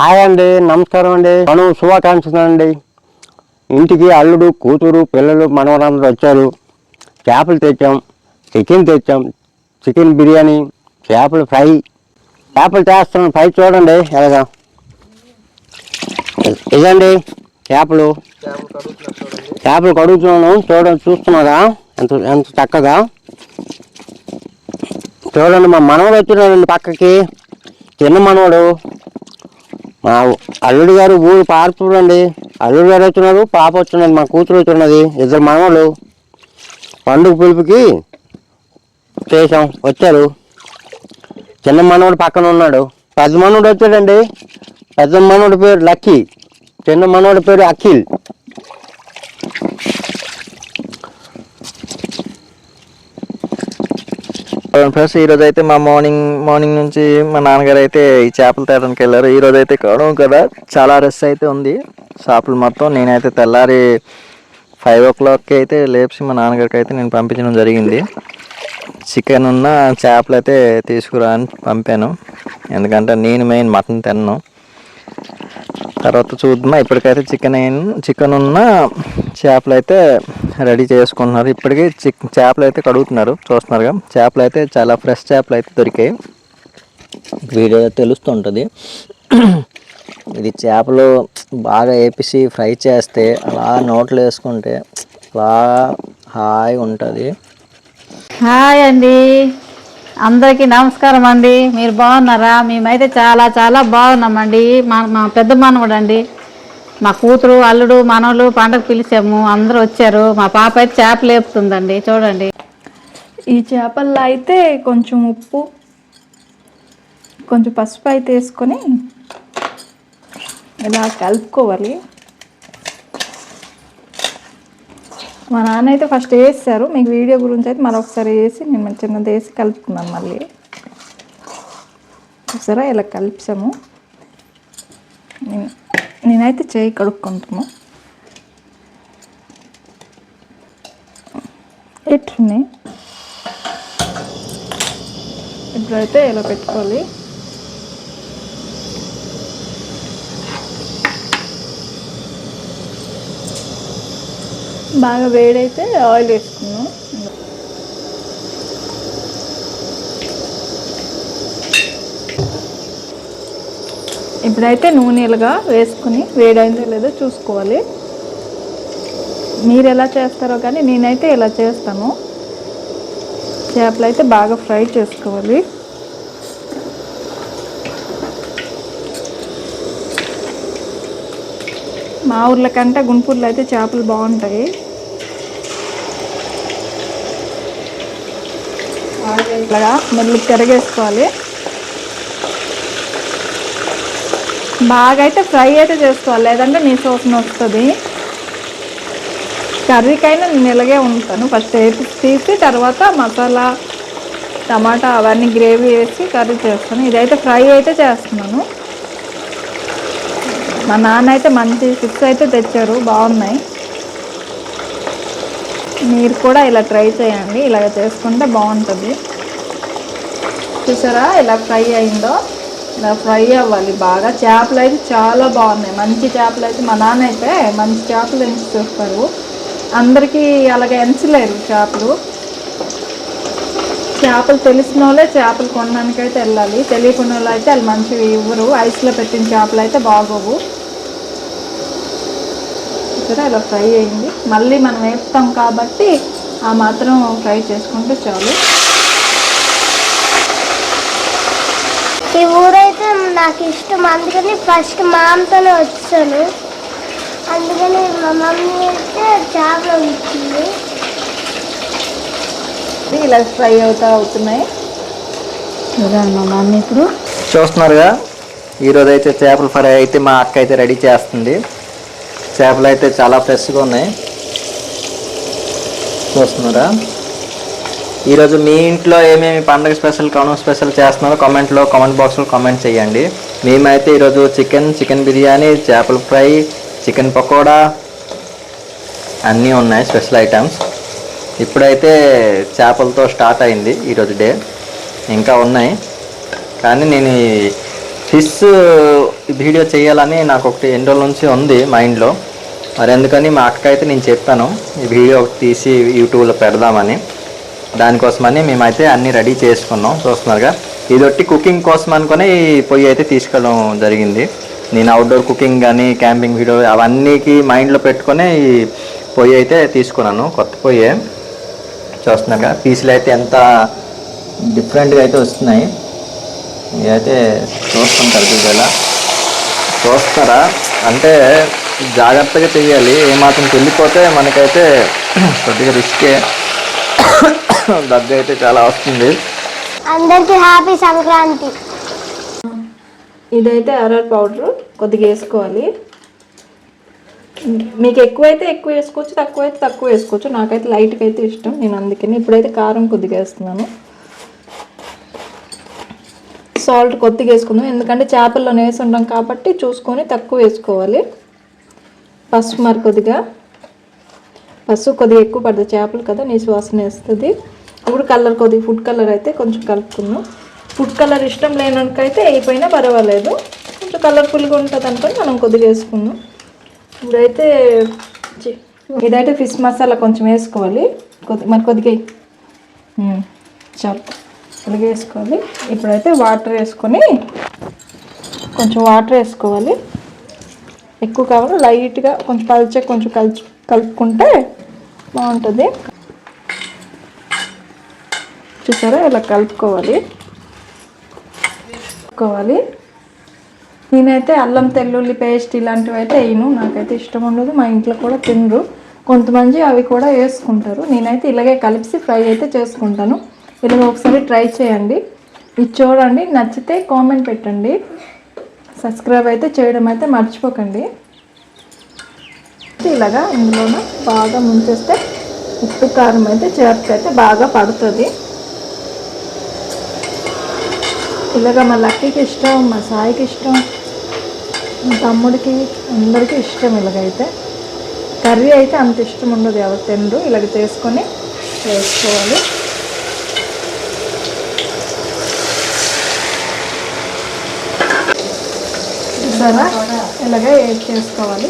Hi అండి నమస్కారం అండి. మనం శుభాకాంక్షలు అండి. ఇంటికి అల్లుడు కూతురు పిల్లలు మనవరందరూ వచ్చారు. చేపలు తెచ్చాం చికెన్ తెచ్చాం చికెన్ బిర్యానీ చేపలు ఫ్రై. చేపలు చేస్తున్నాం ఫ్రై చూడండి ఎలాగా? ఇదండి చేపలు. చేపలు కడుగుతున్నాను చూడండి చూస్తున్నారా? ఎంత ఎంత చక్కగా? చూడండి మా మనవడు వచ్చినాడండి పక్కకి. చిన్న మనవడు. మా అల్లుడు గారు ఊరు పారుతుండండి అల్లుడు గారు వచ్చినారు పాప వచ్చినది మా కూతురు వచ్చినది ఇద్దరు మనవాళ్ళు. పండుగ పిలుపుకి చేసాం వచ్చారు. చిన్న మనవాడు పక్కన ఉన్నాడు. పెద్ద మనవాడు వచ్చాడండి. పెద్ద మనవాడి పేరు లక్కీ. చిన్న మనవాడి పేరు అఖిల్. ఫ్రెండ్స్ ఈ రోజు అయితే మా మార్నింగ్ మార్నింగ్ నుంచి మా నాన్నగారు అయితే ఈ చేపలు తేడానికి వెళ్ళారు. ఈరోజు అయితే కావడం కదా చాలా రష్ అయితే ఉంది. షాపులు మొత్తం నేనైతే తెల్లారి ఫైవ్ ఓ క్లాక్కి అయితే లేపి మా నాన్నగారికి అయితే నేను పంపించడం జరిగింది. చికెన్ ఉన్న చేపలు అయితే తీసుకురా అని పంపాను. ఎందుకంటే నేను మెయిన్ మటన్ తిన్నాను తర్వాత చూద్దాం. ఇప్పటికైతే చికెన్ చికెన్ ఉన్న చేపలు అయితే రెడీ చేసుకుంటున్నారు. ఇప్పటికీ చిక్ చేపలు అయితే కడుగుతున్నారు. చూస్తున్నారుగా. చేపలు అయితే చాలా ఫ్రెష్ చేపలు అయితే దొరికాయి. వీడియో తెలుస్తుంటుంది ఇది చేపలు బాగా వేపిసి ఫ్రై చేస్తే అలా నోట్లో వేసుకుంటే అలా హాయిగా ఉంటుంది. హాయ్ అండి. అందరికీ నమస్కారం అండి. మీరు బాగున్నారా? మేమైతే చాలా చాలా బాగున్నామండి. మా మా పెద్ద మనవడు అండి మా కూతురు అల్లుడు మనవలు పండగ పిలిచాము. అందరూ వచ్చారు. మా పాప అయితే చేపలు లేపుతుందండి. చూడండి. ఈ చేపల్లో అయితే కొంచెం ఉప్పు కొంచెం పసుపు అయితే వేసుకొని ఇలా కలుపుకోవాలి. మా నాన్న అయితే ఫస్ట్ వేసారు మీకు వీడియో గురించి అయితే మరొకసారి వేసి నేను చిన్నది వేసి కలుపుకున్నాను మళ్ళీ. చూసారా? ఇలా కలిపాము. నేను నేనైతే చేయి కడుక్కుంటాము ఎట్లున్నాయి? ఇప్పుడైతే ఇలా పెట్టుకోవాలి. బాగా వేడైతే ఆయిల్ వేసుకున్నాం. ఇప్పుడైతే నూనెలుగా వేసుకుని వేడైందో లేదో చూసుకోవాలి. మీరు ఎలా చేస్తారో కానీ నేనైతే ఇలా చేస్తాను. చేపలు అయితే బాగా ఫ్రై చేసుకోవాలి. మా ఊర్ల కంటే గుంటూరులో అయితే చేపలు బాగుంటాయి. ఇట్లాగా మెల్లి తిరగేసుకోవాలి. బాగా అయితే ఫ్రై అయితే చేసుకోవాలి. లేదంటే నీ సోసన వస్తుంది. కర్రీకైనా నేను ఇలాగే ఉంటాను. ఫస్ట్ తీసి తర్వాత మసాలా టమాటా అవన్నీ గ్రేవీ వేసి కర్రీ చేస్తాను. ఇదైతే ఫ్రై అయితే చేస్తున్నాను. మా నాన్న అయితే మంచి ఫిక్స్ అయితే తెచ్చారు. బాగున్నాయి. మీరు కూడా ఇలా ట్రై చేయండి. ఇలాగ చేసుకుంటే బాగుంటుంది. చూసారా? ఇలా ఫ్రై అయిందో? ఇలా ఫ్రై అవ్వాలి బాగా. చేపలు అయితే చాలా బాగున్నాయి. మంచి చేపలు అయితే మా నాన్న అయితే మంచి చేపలు ఎంచి చూస్తారు. అందరికీ అలాగ ఎంచలేరు చేపలు. చేపలు తెలిసిన వాళ్ళే చేపలు కొనడానికి అయితే వెళ్ళాలి. తెలియకుండా వాళ్ళు అయితే వాళ్ళు మంచివి ఇవ్వరు. ఐస్లో పెట్టిన చేపలు అయితే బాగోవు. చూసారా ఇలా ఫ్రై అయింది. మళ్ళీ మనం వేస్తాం కాబట్టి ఆ మాత్రం ఫ్రై చేసుకుంటే చాలు. ఈ ఊరైతే నాకు ఇష్టం. అందుకని ఫస్ట్ మామతోనే వచ్చాను. అందుకని మా మమ్మీ అయితే చేపలు ఇచ్చింది. ఇలా ఫ్రై అవుతా అవుతున్నాయి. చూడండి మా మమ్మీ ఇప్పుడు. చూస్తున్నారుగా? ఈరోజు అయితే చేపల ఫ్రై అయితే మా అక్క అయితే రెడీ చేస్తుంది. చేపలు అయితే చాలా ఫ్రెష్గా ఉన్నాయి. చూస్తున్నారా? ఈరోజు మీ ఇంట్లో ఏమేమి పండగ స్పెషల్ కౌనం స్పెషల్ చేస్తున్నారో కామెంట్లో కామెంట్ బాక్స్లో కామెంట్ చేయండి. మేమైతే ఈరోజు చికెన్ చికెన్ బిర్యానీ చేపల ఫ్రై చికెన్ పకోడా అన్నీ ఉన్నాయి స్పెషల్ ఐటమ్స్. ఇప్పుడైతే చేపలతో స్టార్ట్ అయింది ఈరోజు డే. ఇంకా ఉన్నాయి. కానీ నేను ఫిష్ వీడియో చేయాలని నాకు ఒకటి ఎన్ని రోజుల నుంచి ఉంది మైండ్లో. మరి అందుకని మా అక్క అయితే నేను చెప్పాను ఈ వీడియో ఒకటి తీసి యూట్యూబ్లో పెడదామని. దానికోసమని మేమైతే అన్నీ రెడీ చేసుకున్నాం చూస్తున్నారుగా. ఇది ఒట్టి కుకింగ్ కోసం అనుకుని ఈ పొయ్యి అయితే తీసుకెళ్ళడం జరిగింది. నేను అవుట్డోర్ కుకింగ్ కానీ క్యాంపింగ్ వీడియో అవన్నీకి మైండ్లో పెట్టుకొని ఈ పొయ్యి అయితే తీసుకున్నాను కొత్త పొయ్యి. చూస్తున్నాక పీసులు అయితే ఎంత డిఫరెంట్గా అయితే వస్తున్నాయి. ఇదైతే చూస్తుంటారు వీడియోలో చూస్తారా? అంటే జాగ్రత్తగా చెయ్యాలి. ఏమాత్రం వెళ్ళిపోతే మనకైతే కొద్దిగా రిస్కే. దగ్గర అయితే చాలా వస్తుంది. అందరికీ హ్యాపీ సంక్రాంతి. ఇదైతే అరర్ పౌడర్ కొద్దిగా వేసుకోవాలి. మీకు ఎక్కువైతే ఎక్కువ వేసుకోవచ్చు తక్కువ అయితే తక్కువ వేసుకోవచ్చు. నాకైతే లైట్గా అయితే ఇష్టం నేను అందుకని ఇప్పుడైతే కారం కొద్దిగా వేస్తున్నాను. సాల్ట్ కొద్దిగా వేసుకుందాం ఎందుకంటే చేపల్లో వేసి ఉంటాం కాబట్టి చూసుకొని తక్కువ వేసుకోవాలి. పసుపు మరి కొద్దిగా. పసుపు కొద్దిగా ఎక్కువ పడుతుంది. చేపలు కదా నీ వాసన వేస్తుంది. ఇప్పుడు కలర్ కొద్దిగా ఫుడ్ కలర్ అయితే కొంచెం కలుపుకున్నాం ఫుడ్ కలర్ ఇష్టం లేనకైతే అయిపోయినా పర్వాలేదు. కొంచెం కలర్ఫుల్గా ఉంటుంది అనుకొని మనం కొద్దిగా వేసుకున్నాం ఇప్పుడైతే ఇదైతే ఫిష్ మసాలా కొంచెం వేసుకోవాలి. కొద్ది మరి కొద్దిగా చాలు. అలాగే వేసుకోవాలి. ఇప్పుడైతే వాటర్ వేసుకొని కొంచెం వాటర్ వేసుకోవాలి. ఎక్కువ కావాలి. లైట్గా కొంచెం పల్చగా కొంచెం కలుచు కలుపుకుంటే బాగుంటుంది. చూసారా? ఇలా కలుపుకోవాలి. కలుపుకోవాలి. నేనైతే అల్లం తెల్లుల్లి పేస్ట్ ఇలాంటివి అయితే వేయను. నాకైతే ఇష్టం ఉండదు. మా ఇంట్లో కూడా తినరు. కొంతమంది అవి కూడా వేసుకుంటారు. నేనైతే ఇలాగే కలిపి ఫ్రై అయితే చేసుకుంటాను. ఇలాగ ఒకసారి ట్రై చేయండి. ఇది చూడండి. నచ్చితే కామెంట్ పెట్టండి. సబ్స్క్రైబ్ అయితే చేయడం అయితే మర్చిపోకండి. ఇలాగా ఇందులోనూ బాగా ముంచేస్తే ఉప్పు కారం అయితే చేతికి అయితే బాగా పడుతుంది. ఇలాగ మా లక్కీకి ఇష్టం మా సాయికి ఇష్టం మా తమ్ముడికి అందరికీ ఇష్టం ఇలాగైతే. కర్రీ అయితే అంత ఇష్టం ఉండదు ఎవరు తినరు ఇలాగ చేసుకొని వేసుకోవాలి చూసారా? ఇలాగే ఏడ్ చేసుకోవాలి.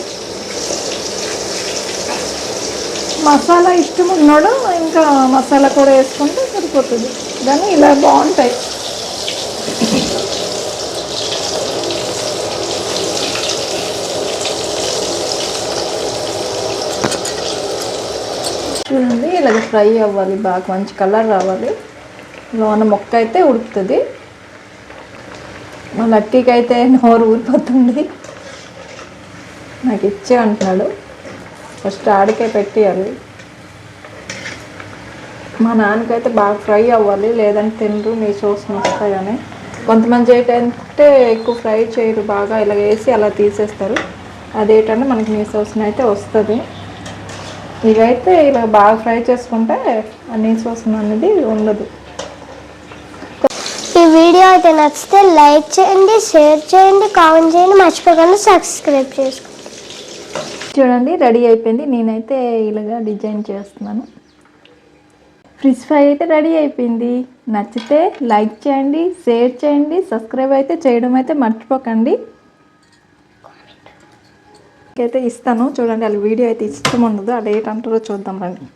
మసాలా ఇష్టం ఉన్నాడు ఇంకా మసాలా కూడా వేసుకుంటే సరిపోతుంది. కానీ ఇలా బాగుంటాయి. చూడండి ఇలాగ ఫ్రై అవ్వాలి బాగా మంచి కలర్ రావాలి. లోన మొక్క అయితే ఉడుకుతుంది. మా లక్కీకి అయితే నోరు ఊరిపోతుంది. నాకు ఇచ్చే అంటున్నాడు ఫస్ట్ ఆడికే పెట్టేయాలి. మా నాన్నకైతే బాగా ఫ్రై అవ్వాలి లేదంటే తినరు నీ చూసిన వస్తాయని కొంతమంది ఏంటంటే ఎక్కువ ఫ్రై చేయరు బాగా ఇలా వేసి అలా తీసేస్తారు. అదేంటంటే మనకి నీ సోస్ని అయితే వస్తుంది. ఇవైతే ఇలా బాగా ఫ్రై చేసుకుంటే ఆ నీ సోస్ని అనేది ఉండదు. వీడియో అయితే నచ్చితే లైక్ చేయండి షేర్ చేయండి కామెంట్ చేయండి. మర్చిపోకుండా సబ్స్క్రైబ్ చేసుకోండి. చూడండి రెడీ అయిపోయింది. నేనైతే ఇలాగా డిజైన్ చేస్తున్నాను. ఫ్రిష్ ఫ్రై అయితే రెడీ అయిపోయింది. నచ్చితే లైక్ చేయండి షేర్ చేయండి సబ్స్క్రైబ్ అయితే చేయడం అయితే మర్చిపోకండి. అయితే ఇస్తాను. చూడండి వాళ్ళ వీడియో అయితే ఇష్టం ఉండదు. అది ఏంటంటారో చూద్దాం రండి.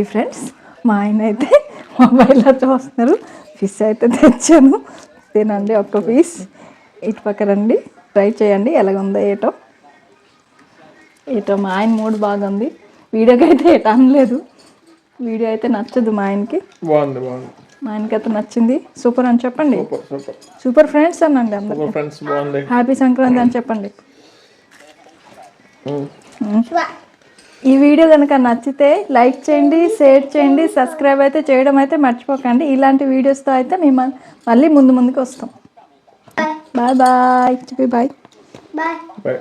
చూడండి ఫ్రెండ్స్. మా ఆయన అయితే మొబైల్లో చూస్తున్నారు. ఫిష్ అయితే తెచ్చాను. తినండి ఒక్క పీస్ ఇటు పక్క రండి. ట్రై చేయండి. ఎలాగుందో ఏటో. ఏటో మా ఆయన మూడు బాగుంది. వీడియోకి అయితే ఏటో అనలేదు. వీడియో అయితే నచ్చదు మా ఆయనకి. బాగుంది బాగుంది. మా ఆయనకి అయితే నచ్చింది. సూపర్ అని చెప్పండి. సూపర్ సూపర్ సూపర్ ఫ్రెండ్స్ అనండి అందరు సూపర్ ఫ్రెండ్స్ బాగుంది. హ్యాపీ సంక్రాంతి అని చెప్పండి. ఈ వీడియో కనుక నచ్చితే లైక్ చేయండి షేర్ చేయండి సబ్స్క్రైబ్ అయితే చేయడం అయితే మర్చిపోకండి. ఇలాంటి వీడియోస్తో అయితే మేము మళ్ళీ ముందు ముందుకు వస్తాం. Bye bye. బాయ్. బాయ్